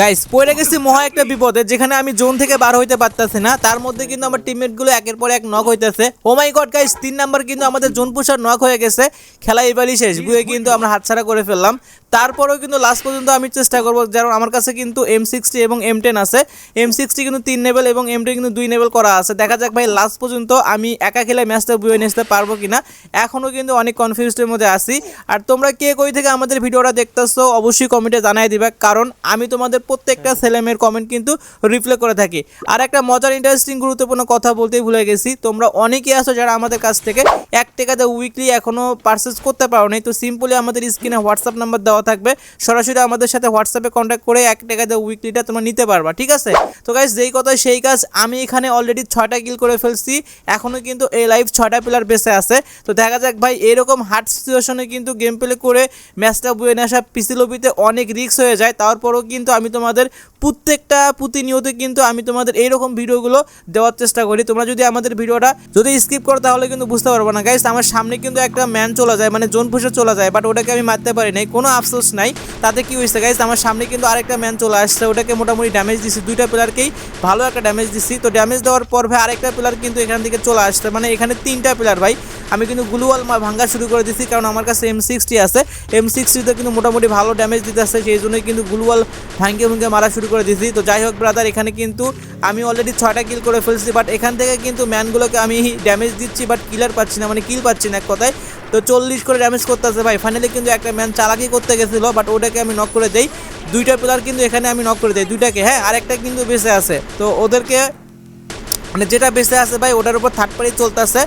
Guys পড়ে গেছি মহা একটা বিপদে, যেখানে আমি জোন থেকে বার হইতে পারতাছি না। তার মধ্যে কিন্তু আমার টিমমেটগুলো একের পর এক নক হইতেছে। ও মাই গড গাইস তিন নাম্বার কিন্তু আমাদের জোন পুষার নক হয়ে গেছে। খেলা এবারই শেষ, বুয়ে কিন্তু আমরা হাতছাড়া করে ফেললাম। তারপরেও কিন্তু লাস্ট পর্যন্ত আমি চেষ্টা করব, যেমন আমার কাছে কিন্তু এম সিক্সটি এবং এম টেন আছে। এম সিক্সটি কিন্তু তিন নেভেল এবং এম টেন কিন্তু দুই নেভেল করা আছে। দেখা যাক ভাই লাস্ট পর্যন্ত আমি একা খেলে ম্যাচটা বুয়ে আসতে পারব কিনা। এখনও কিন্তু অনেক কনফিউজডের মধ্যে আছি। আর তোমরা কে কই থেকে আমাদের ভিডিওটা দেখতেছো, অবশ্যই কমেন্টে জানাই দিবে। কারণ আমি তোমাদের প্রত্যেকটা ছেলেমেয়ের কমেন্ট কিন্তু রিপ্লাই করে থাকি। আর একটা মজার ইন্টারেস্টিং গুরুত্বপূর্ণ কথা বলতেই ভুলে গেছি। তোমরা অনেকেই আছো যারা আমাদের কাছ থেকে এক টাকাতে উইকলি এখনও পারচেস করতে পারো নাই তো সিম্পলি আমাদের স্ক্রিনে হোয়াটসঅ্যাপ নাম্বার দেওয়া থাকবে। সরাসরি আমাদের সাথে হোয়াটসঅ্যাপে কন্ট্যাক্ট করে এক টাকাতে উইকলিটা তোমরা নিতে পারবা, ঠিক আছে? তো গাইজ যেই কথা সেই কাজ, আমি এখানে অলরেডি ছয়টা কিল করে ফেলছি। এখনও কিন্তু এই লাইভ ছয়টা প্লেয়ার বেঁচে আছে। তো দেখা যাক ভাই, এরকম হার্ড সিচুয়েশনে কিন্তু গেম প্লে করে ম্যাচটা বয়ে আসা পিসি লবিতে অনেক রিস্ক হয়ে যায়। তারপরেও কিন্তু আমি তোমাদের প্রত্যেকটা প্রতিনিয়ত কিন্তু আমি তোমাদের এইরকম ভিডিওগুলো দেওয়ার চেষ্টা করি। তোমরা যদি আমাদের ভিডিওটা যদি স্কিপ করো, তাহলে কিন্তু বুঝতে পারব না গাইস আমার সামনে কিন্তু একটা ম্যান চলে যায় মানে জোন পুষে চলে যায় বাট ওটাকে আমি মারতে পারি নাই, কোনো আফসোস নাই। তাতে কি হয়েছে গাইস আমার সামনে কিন্তু আরেকটা ম্যান চলে আসছে, ওটাকে মোটামুটি ড্যামেজ দিছি, দুইটা প্লেয়ারকেই ভালো একটা ড্যামেজ দিছি। তো ড্যামেজ দেওয়ার পর ভাই, আরেকটা প্লেয়ার কিন্তু এখান থেকে চলে আসছে মানে এখানে তিনটা প্লেয়ার ভাই। আমি কিন্তু গ্লুয়াল ভাঙ্গা শুরু করে দিছি, কারণ আমার কাছে এম সিক্সটি আছে। এম সিক্সটিতে কিন্তু মোটামুটি ভালো ড্যামেজ দিতে আসছে সেই জন্যই কিন্তু গ্লুয়াল ভাঙ্গে ভুঙ্গে মারা শুরু করে দিছি। তো যাই হোক ব্রাদার এখানে কিন্তু আমি অলরেডি ছয়টা কিল করে ফেলছি বাট এখান থেকে কিন্তু ম্যানগুলোকে আমি ড্যামেজ দিচ্ছি বাট কিলার পাচ্ছি না মানে কিল পাচ্ছি না এক কথায়। তো চল্লিশ করে ড্যামেজ করতেছে ভাই। ফাইনালি কিন্তু একটা ম্যান চালাকি করতে গেছিল বাট ওটাকে আমি নক করে দেই। দুইটা প্লেয়ার কিন্তু এখানে আমি নক করে দেই, দুইটাকে। হ্যাঁ আরেকটা কিন্তু বেঁচে আছে। তো ওদেরকে মানে যেটা বেঁচে আছে ভাই, ওটার উপর থার্ড পার্টি চলতেছে।